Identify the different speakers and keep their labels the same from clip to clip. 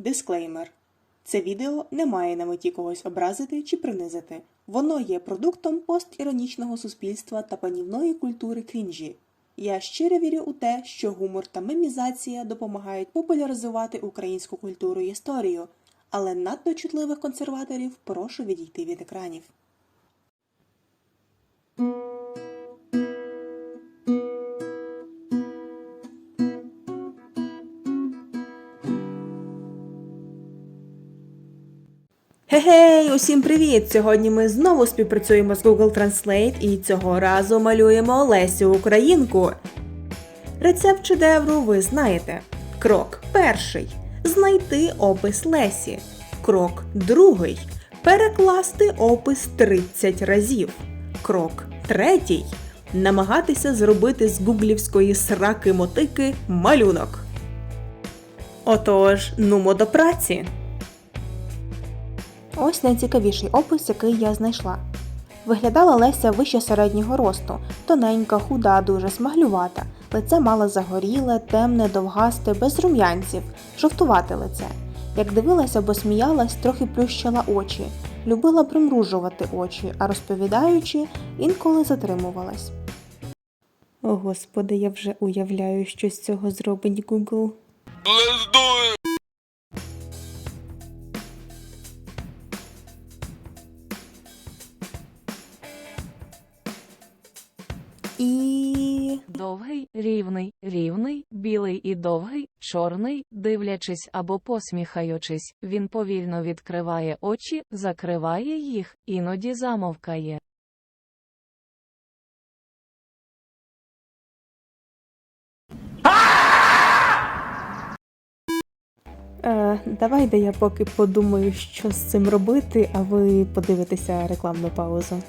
Speaker 1: Дисклеймер. Це відео не має на меті когось образити чи принизити. Воно є продуктом постіронічного суспільства та панівної культури крінжі. Я щиро вірю у те, що гумор та мемізація допомагають популяризувати українську культуру і історію, але надто чутливих консерваторів прошу відійти від екранів. Гей, усім привіт! Сьогодні ми знову співпрацюємо з Google Translate і цього разу малюємо Лесю Українку. Рецепт шедевру ви знаєте. Крок перший. Знайти опис Лесі. Крок другий. Перекласти опис 30 разів. Крок третій. Намагатися зробити з гуглівської сраки мотики малюнок. Отож, нумо до праці. Ось найцікавіший опис, який я знайшла. Виглядала Леся вище середнього росту, тоненька, худа, дуже смаглювата. Лице мало загоріле, темне, довгасте, без рум'янців, жовтувате лице. Як дивилася, бо сміялась, трохи плющила очі, любила примружувати очі, а розповідаючи, інколи затримувалась. О, господи, я вже уявляю, що з цього зробить Google. І
Speaker 2: Довгий, рівний, рівний, білий і довгий, чорний, дивлячись або посміхаючись, він повільно відкриває очі, закриває їх, іноді замовкає.
Speaker 1: Е, давайте я поки подумаю, що з цим робити, а ви подивитеся рекламну паузу.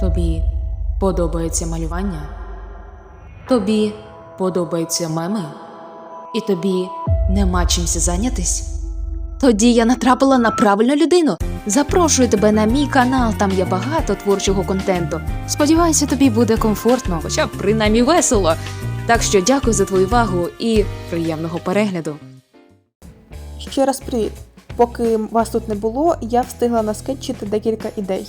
Speaker 3: Тобі подобається малювання? Тобі подобаються меми? І тобі нема чимся зайнятись? Тоді я натрапила на правильну людину. Запрошую тебе на мій канал, там є багато творчого контенту. Сподіваюся, тобі буде комфортно, хоча б принаймні весело. Так що дякую за твою увагу і приємного перегляду.
Speaker 1: Ще раз привіт. Поки вас тут не було, я встигла наскетчити декілька ідей.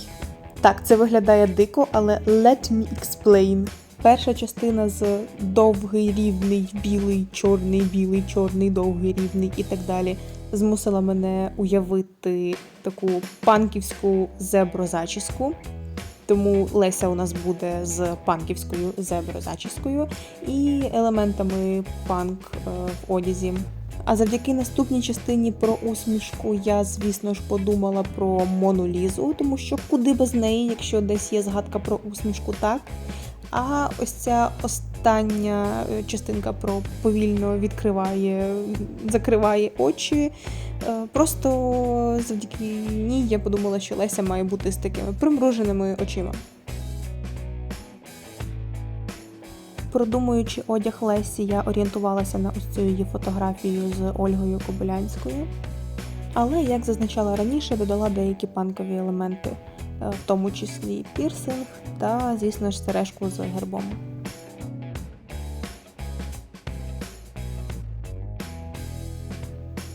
Speaker 1: Так, це виглядає дико, але let me explain. Перша частина з довгий, рівний, білий, чорний, білий, чорний, довгий, рівний і так далі змусила мене уявити таку панківську зеброзачіску. Тому Леся у нас буде з панківською зеброзачіскою і елементами панк е, в одязі. А завдяки наступній частині про усмішку я, звісно ж, подумала про Монолізу, тому що куди без неї, якщо десь є згадка про усмішку, так. А ось ця остання е, частинка про повільно відкриває, закриває очі. Е, Просто завдяки ній я подумала, що Леся має бути з такими примруженими очима. Продумуючи одяг Лесі, я орієнтувалася на ось цю її фотографію з Ольгою Кобилянською. Але, як зазначала раніше, додала деякі панкові елементи, е, в тому числі пірсинг та, звісно ж, сережку з гербом.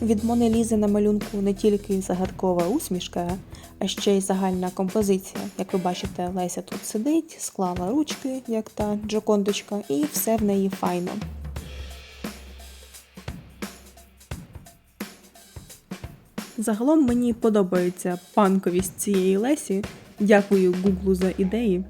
Speaker 1: Від Мони Лізи на малюнку не тільки загадкова усмішка, а ще й загальна композиція. Як ви бачите, Леся тут сидить, склала ручки, як та Джокондочка, і все в неї файно. Загалом мені подобається панковість цієї Лесі. Дякую Гуглу за ідеї.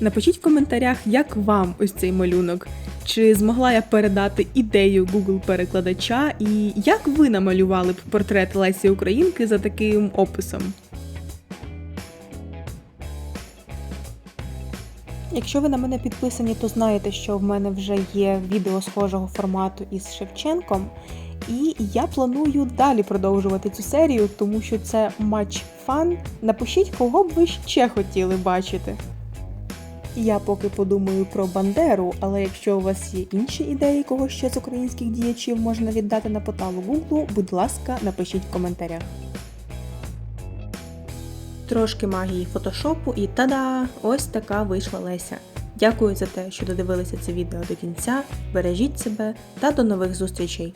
Speaker 1: Напишіть в коментарях, як вам ось цей малюнок. Чи змогла я передати ідею Google перекладача, і як ви намалювали б портрет Лесі Українки за таким описом? Якщо ви на мене підписані, то знаєте, що в мене вже є відео схожого формату із Шевченком. І я планую далі продовжувати цю серію, тому що це матч фан. Напишіть, кого б ви ще хотіли бачити. Я поки подумаю про Бандеру, але якщо у вас є інші ідеї, кого ще з українських діячів можна віддати на поталу Гуглу, будь ласка, напишіть в коментарях. Трошки магії фотошопу і та-да! Ось така вийшла Леся. Дякую за те, що додивилися це відео до кінця. Бережіть себе та до нових зустрічей!